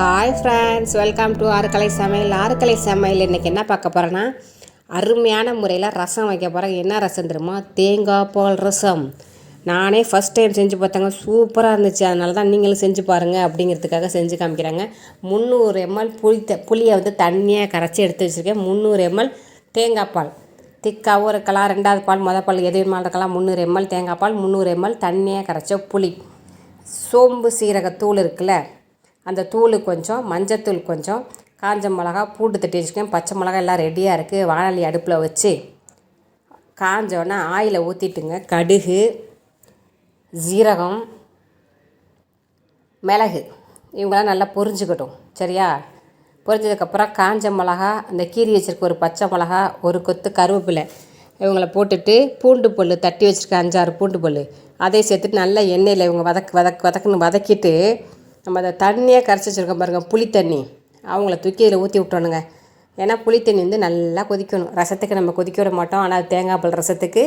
Hi friends welcome to ஆறுக்கலை சமையல் ஆறுக்கலை சமையல் இன்றைக்கி என்ன பார்க்க போகிறேன்னா அருமையான முறையில் ரசம் வைக்க போகிறேன் என்ன ரசம் தெரியுமா? தேங்காய் பால் ரசம். நானே ஃபஸ்ட் டைம் செஞ்சு பார்த்தாங்க சூப்பராக இருந்துச்சு. அதனால தான் நீங்களும் செஞ்சு பாருங்கள் அப்படிங்கிறதுக்காக செஞ்சு காமிக்கிறாங்க. முந்நூறு எம்எல் புளி த புளியை வந்து தண்ணியாக கரைச்சி எடுத்து வச்சுருக்கேன். முந்நூறு எம்எல் தேங்காய் பால். திக்காகவும் இருக்கலாம். ரெண்டாவது பால் மொதல் பால் எது வேணுமாலும் இருக்கலாம். முந்நூறு எம்எல் தேங்காய் பால் முந்நூறு எம்எல் தண்ணியாக கரைச்ச புளி. சோம்பு சீரகத்தூள் இருக்குல்ல அந்த தூள் கொஞ்சம் மஞ்சத்தூள் கொஞ்சம் காஞ்ச மிளகா பூண்டு தட்டி வச்சுருக்கேன் பச்சை மிளகா எல்லாம் ரெடியாக இருக்குது வானொலி அடுப்பில் வச்சு காஞ்சோடனே ஆயிலை ஊற்றிட்டுங்க கடுகு ஜீரகம் மிளகு. இவங்களாம் நல்லா பொரிஞ்சுக்கட்டும். சரியா? பொரிஞ்சதுக்கப்புறம் காஞ்ச மிளகா அந்த கீரி வச்சுருக்க ஒரு பச்சை மிளகா ஒரு கொத்து கருவேப்பிலை இவங்கள போட்டுட்டு பூண்டு பொல் தட்டி வச்சுருக்க அஞ்சாறு பூண்டு பொல் அதை சேர்த்துட்டு நல்லா எண்ணெயில் இவங்க வதக்கு வதக்கு வதக்குன்னு வதக்கிட்டு நம்ம அதை தண்ணியாக கரைச்சி வச்சுருக்கோம் பாருங்கள் புளி தண்ணி. அவங்கள தூக்கி இதில் ஊற்றி விட்டோனுங்க ஏன்னா புளி தண்ணி வந்து நல்லா கொதிக்கணும். ரசத்துக்கு நம்ம கொதிக்க விட மாட்டோம். ஆனால் தேங்காய் பால் ரசத்துக்கு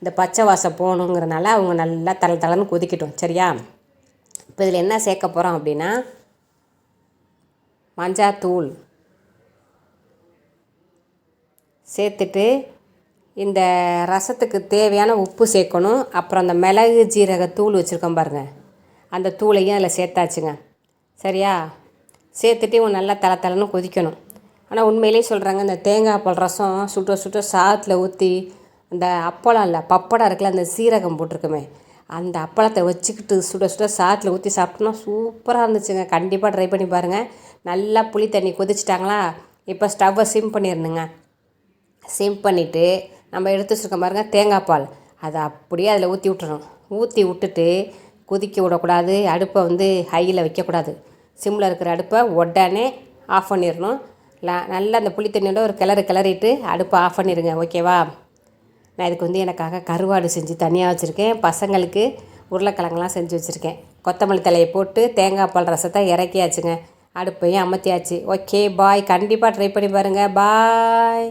இந்த பச்சை வாசம் போகணுங்கிறனால அவங்க நல்லா தள தளன்னு கொதிக்கட்டும். சரியா? இப்போ இதில் என்ன சேர்க்க போகிறோம் அப்படின்னா மஞ்சாத்தூள் சேர்த்துட்டு இந்த ரசத்துக்கு தேவையான உப்பு சேர்க்கணும். அப்புறம் அந்த மிளகு ஜீரக தூள் வச்சுருக்கோம் பாருங்கள் அந்த தூளையும் அதில் சேர்த்தாச்சுங்க. சரியா? சேர்த்துட்டு இவங்க நல்லா தலை தலைன்னு கொதிக்கணும். ஆனால் உண்மையிலே சொல்கிறாங்க இந்த தேங்காய் பால் ரசம் சுட்ட சுட்ட சாதத்தில் ஊற்றி அந்த அப்பளம் இல்லை பப்படம் இருக்குல்ல அந்த சீரகம் போட்டிருக்குமே அந்த அப்பளத்தை வச்சுக்கிட்டு சுட சுட சாதத்தில் ஊற்றி சாப்பிட்டோன்னா சூப்பராக இருந்துச்சுங்க. கண்டிப்பாக ட்ரை பண்ணி பாருங்கள் நல்லா புளி தண்ணி கொதிச்சிட்டாங்களா? இப்போ ஸ்டவ்வை சிம் பண்ணிடணுங்க. சிம் பண்ணிவிட்டு நம்ம எடுத்து வச்சுருக்க பாருங்கள் தேங்காய் பால். அதை அப்படியே அதில் ஊற்றி விட்டுறணும். ஊற்றி விட்டுட்டு கொதிக்க விடக்கூடாது அடுப்பை வந்து ஹையில் வைக்கக்கூடாது. சிம்மில் இருக்கிற அடுப்பை உடனே ஆஃப் பண்ணிடணும் நல்லா அந்த புளி தண்ணியோட ஒரு கிளறு கிளறிட்டு அடுப்பை ஆஃப் பண்ணிடுங்க ஓகேவா? நான் இதுக்கு வந்து எனக்காக கருவாடு செஞ்சு தனியாக வச்சுருக்கேன். பசங்களுக்கு உருளைக்கிழங்குலாம் செஞ்சு வச்சுருக்கேன். கொத்தமல்லி தலையை போட்டு தேங்காய் பால் ரசத்தை இறக்கியாச்சுங்க. அடுப்பையும் அமர்த்தியாச்சு ஓகே பாய். கண்டிப்பாக ட்ரை பண்ணி பாருங்கள் பாய்.